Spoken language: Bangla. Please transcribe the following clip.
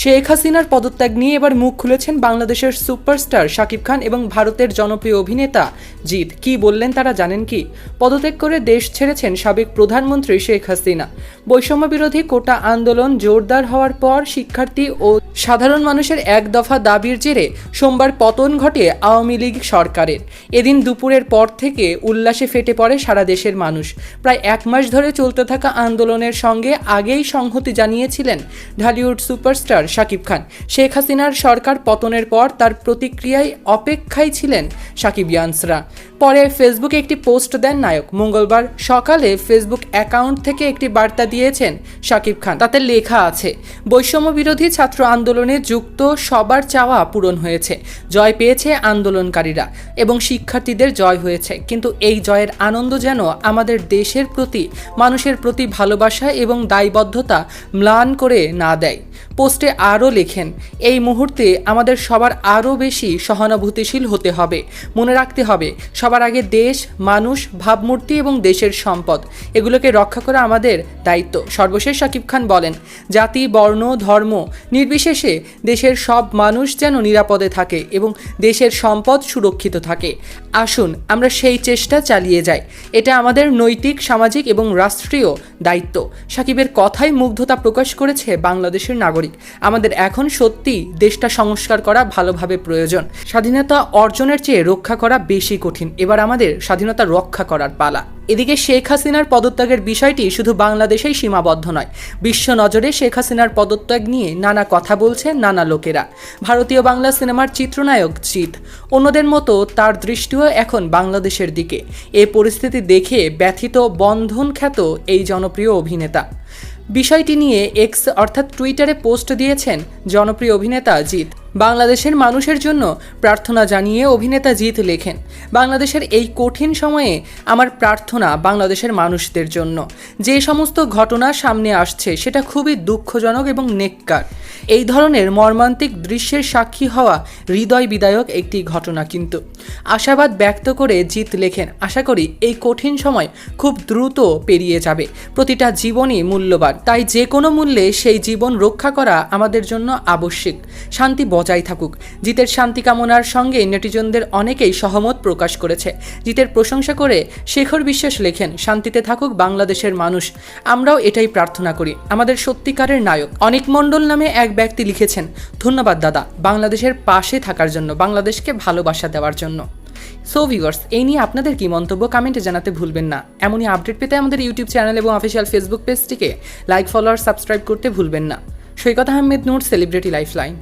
শেখ হাসিনার পদত্যাগ নিয়ে এবার মুখ খুলেছেন বাংলাদেশের সুপারস্টার শাকিব খান এবং ভারতের জনপ্রিয় অভিনেতা জিৎ। কি বললেন তারা জানেন কি? পদত্যাগ করে দেশ ছেড়েছেন সাবেক প্রধানমন্ত্রী শেখ হাসিনা। বৈষম্য বিরোধী কোটা আন্দোলন জোরদার হওয়ার পর শিক্ষার্থী ও সাধারণ মানুষের এক দফা দাবির জেরে সোমবার পতন ঘটে আওয়ামী লীগ সরকারের। এদিন দুপুরের পর থেকে উল্লাসে ফেটে পড়ে সারা দেশের মানুষ। প্রায় এক মাস ধরে চলতে থাকা আন্দোলনের সঙ্গে আগেই সংহতি জানিয়েছিলেন ঢালিউড সুপারস্টার শাকিব খান। শেখ হাসিনার সরকার পতনের পর তার প্রতিক্রিয়ায় অপেক্ষায় ছিলেন সাকিবিয়ানসরা পরে ফেসবুকে একটি পোস্ট দেন নায়ক। মঙ্গলবার সকালে ফেসবুক অ্যাকাউন্ট থেকে একটি বার্তা দিয়েছেন শাকিব খান। তাতে লেখা আছে, বৈষম্য বিরোধী ছাত্র আন্দোলনে যুক্ত সবার চাওয়া পূরণ হয়েছে। জয় পেয়েছে আন্দোলনকারীরা এবং শিক্ষার্থীদের জয় হয়েছে। কিন্তু এই জয়ের আনন্দ যেন আমাদের দেশের প্রতি, মানুষের প্রতি ভালোবাসা এবং দায়বদ্ধতা ম্লান করে না দেয়। পোস্টে আরও লেখেন, এই মুহূর্তে আমাদের সবার আরও বেশি সহানুভূতিশীল হতে হবে। মনে রাখতে হবে, সবার আগে দেশ, মানুষ, ভাবমূর্তি এবং দেশের সম্পদ, এগুলোকে রক্ষা করা আমাদের দায়িত্ব। সর্বশেষ শাকিব খান বলেন, জাতি, বর্ণ, ধর্ম, নির্বিশেষে দেশের সব মানুষ যেন নিরাপদে থাকে এবং দেশের সম্পদ সুরক্ষিত থাকে। আসুন, আমরা সেই চেষ্টা চালিয়ে যাই। এটা আমাদের নৈতিক, সামাজিক এবং রাষ্ট্রীয় দায়িত্ব। সাকিবের কথাই মুগ্ধতা প্রকাশ করেছে বাংলাদেশের নাগরিক। আমাদের এখন সত্যি দেশটা সংস্কার করা ভালোভাবে প্রয়োজন। স্বাধীনতা অর্জনের চেয়ে রক্ষা করা বেশি কঠিন। এবার আমাদের স্বাধীনতা রক্ষা করার পালা। এদিকে শেখ হাসিনার পদত্যাগের বিষয়টি শুধু বাংলাদেশেই সীমাবদ্ধ নয়, বিশ্ব নজরে শেখ হাসিনার পদত্যাগ নিয়ে নানা কথা বলছে নানা লোকেরা। ভারতীয় বাংলা সিনেমার চিত্রনায়ক জিৎ। অন্যদের মতো তার দৃষ্টিও এখন বাংলাদেশের দিকে। এ পরিস্থিতি দেখে ব্যথিত বন্ধন খ্যাত এই জনপ্রিয় অভিনেতা। বিষয়টি নিয়ে এক্স অর্থাৎ টুইটারে পোস্ট দিয়েছেন জনপ্রিয় অভিনেতা জিৎ। বাংলাদেশের মানুষের জন্য প্রার্থনা জানিয়ে অভিনেতা জিৎ লেখেন, বাংলাদেশের এই কঠিন সময়ে আমার প্রার্থনা বাংলাদেশের মানুষদের জন্য। যে সমস্ত ঘটনা সামনে আসছে সেটা খুবই দুঃখজনক এবং নেককার। এই ধরনের মর্মান্তিক দৃশ্যের সাক্ষী হওয়া হৃদয় বিদায়ক একটি ঘটনা কিন্তু। আশাবাদ ব্যক্ত করে জিৎ লেখেন, আশা করি এই কঠিন সময় খুব দ্রুত পেরিয়ে যাবে। প্রতিটা জীবনই মূল্যবান। তাই যে কোনো মূল্যে সেই জীবন রক্ষা করা আমাদের জন্য আবশ্যিক। শান্তি বজায় থাকুক। জিতের শান্তি কামনার সঙ্গে নেটিজনদের অনেকেই সহমত প্রকাশ করেছে। জিতের প্রশংসা করে শেখর বিশ্বাস লেখেন, শান্তিতে থাকুক বাংলাদেশের মানুষ। আমরাও এটাই প্রার্থনা করি। আমাদের সত্যিকারের নায়ক অনেক মণ্ডল নামে এক ব্যক্তি লিখেছেন, ধন্যবাদ দাদা, বাংলাদেশের পাশে থাকার জন্য, বাংলাদেশকে ভালোবাসা দেওয়ার জন্য। সো ভিউয়ার্স এই নিয়ে আপনাদের কি মন্তব্য কমেন্টে জানাতে ভুলবেন না। এমনই আপডেট পেতে আমাদের ইউটিউব চ্যানেল এবং অফিসিয়াল ফেসবুক পেজটিকে লাইক ফলোয়ার সাবস্ক্রাইব করতে ভুলবেন না। Saikat Ahmed Noor celebrity life line